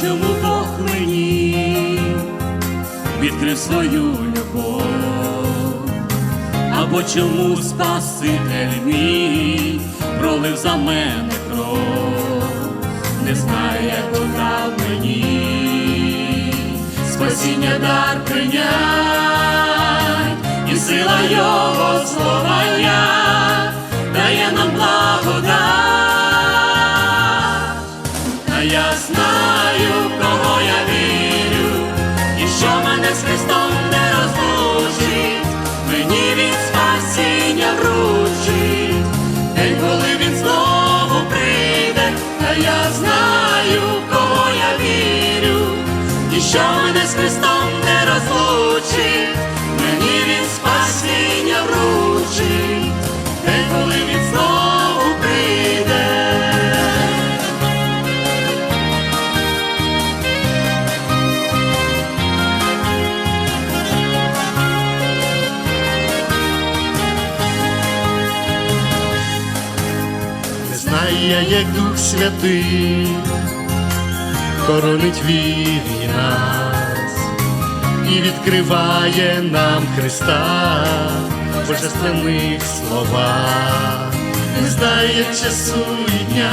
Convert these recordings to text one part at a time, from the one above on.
чому Бог мені відкрив свою любов, або чому Спаситель мій пролив за мене кров, не знаю, як додав мені, спасіння дар прийнять, і сила його слова я знаю, кого я вірю, і що мене з Христом не розлучить, мені він спасіння вручить, день, коли він знову прийде, та я знаю, кого я вірю, і що мене з Христом не розлучить, мені він спасіння вручить, Не як Дух Святий хоронить вірі нас і відкриває нам Христа божественних словах. Не знає часу і дня,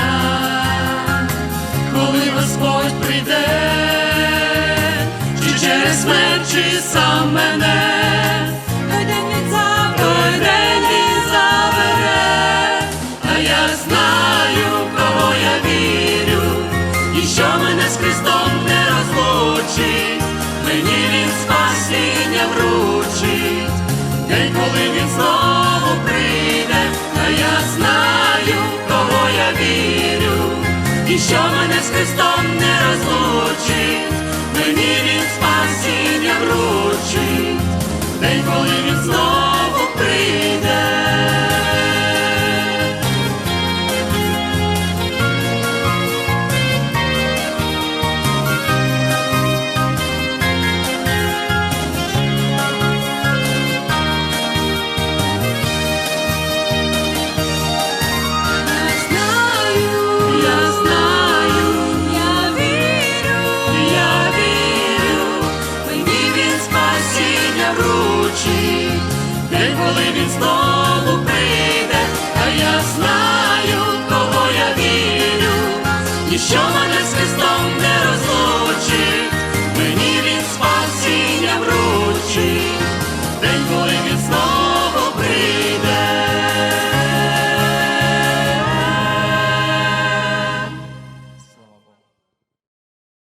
мені він спасіння вручить, день, коли він знову прийде, а я знаю, кого я вірю, і що мене з Христом не розлучить, мені він спасіння вручить, день, коли він знову прийде. Вручить, день, коли він знову прийде, а я знаю,